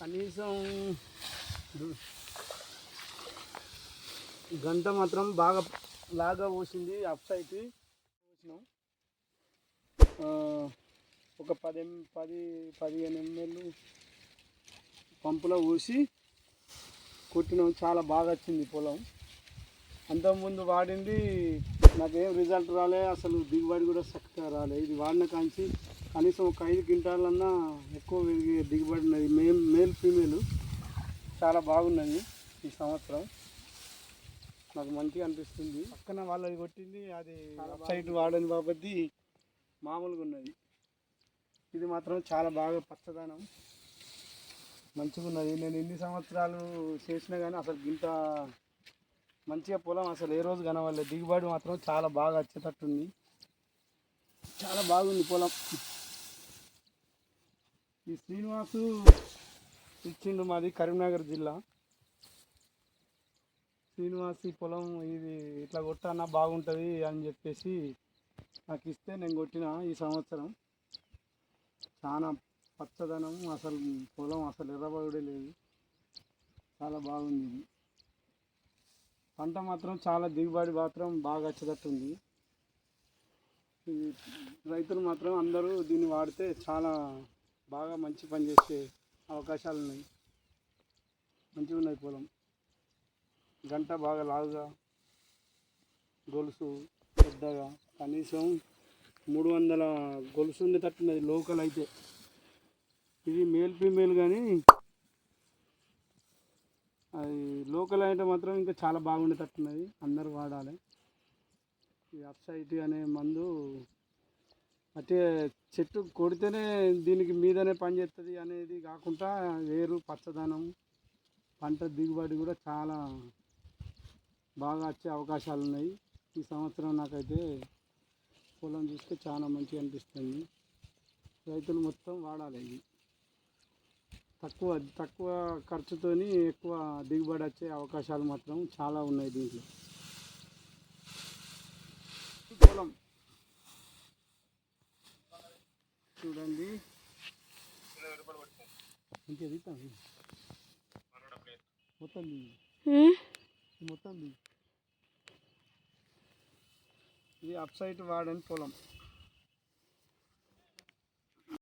కనీసం గంట మాత్రం బాగా లాగా పోసింది అప్ సైడ్ పోసినాం. ఒక పది ఎం- పది పదిహేను ఎంఎల్ పంపులో పోసి కొట్టినాం. చాలా బాగా వచ్చింది పొలం. అంతకుముందు వాడింది నాకేం రిజల్ట్ రాలే అసలు దిగుబడి కూడా చక్కగా రాలే. ఇది వాడిన కాంచి కనీసం ఒక ఐదు క్వింటాలన్నా ఎక్కువ పెరిగే దిగుబడి ఉన్నది. మేల్ మేల్ ఫీమేల్ చాలా బాగున్నది ఈ సంవత్సరం. నాకు మంచిగా అనిపిస్తుంది. పక్కన వాళ్ళది కొట్టింది అది సైడ్ వాడని బాబద్ది మామూలుగా ఉన్నది. ఇది మాత్రం చాలా బాగా పచ్చదనం. మంచిగా ఉన్నది నేను ఎన్ని సంవత్సరాలు చేసినా కానీ అసలు ఇంత మంచిగా పొలం అసలు ఏ రోజు కనవాలి దిగుబడి మాత్రం చాలా బాగా వచ్చేటట్టుంది. చాలా బాగుంది పొలం. ఈ శ్రీనివాసు ఇచ్చిండు మాది కరీంనగర్ జిల్లా. శ్రీనివాస్ ఈ పొలం ఇది ఇట్లా కొట్టానా బాగుంటుంది అని చెప్పేసి నాకు ఇస్తే నేను కొట్టిన ఈ సంవత్సరం. చాలా పచ్చదనం అసలు పొలం అసలు ఎర్రబడే లేదు. చాలా బాగుంది ఇది. పంట మాత్రం చాలా దిగుబడి మాత్రం బాగా వచ్చేటట్టుంది. ఇది రైతులు మాత్రం అందరూ దీన్ని వాడితే చాలా బాగా మంచి పని చేసే అవకాశాలు ఉన్నాయి. మంచిగా ఉన్నాయి పొలం. గంట బాగా లావుగా గొలుసు పెద్దగా కనీసం మూడు వందల గొలుసు ఉండేటట్టున్నది లోకల్ అయితే. ఇది మేల్ ఫీమేల్ కానీ అది లోకల్ అయితే మాత్రం ఇంకా చాలా బాగుండేటట్టున్నది. అందరూ వాడాలి. ఈ అప్సైట్ అనే మందు అంటే చెట్టు కొడితేనే దీనికి మీదనే పనిచేస్తుంది అనేది కాకుండా వేరు పచ్చదనం పంట దిగుబడి కూడా చాలా బాగా వచ్చే అవకాశాలు ఉన్నాయి ఈ సంవత్సరం నాకైతే పొలం చూస్తే చాలా మంచిగా అనిపిస్తుంది. రైతులు మొత్తం వాడాలి ఇది. తక్కువ తక్కువ ఖర్చుతోని ఎక్కువ దిగుబడి వచ్చే అవకాశాలు మాత్రం చాలా ఉన్నాయి దీంట్లో. పొలం చూడండి. మొత్తం. మొత్తం. ఇది అప్ సైడ్ వాడని పొలం.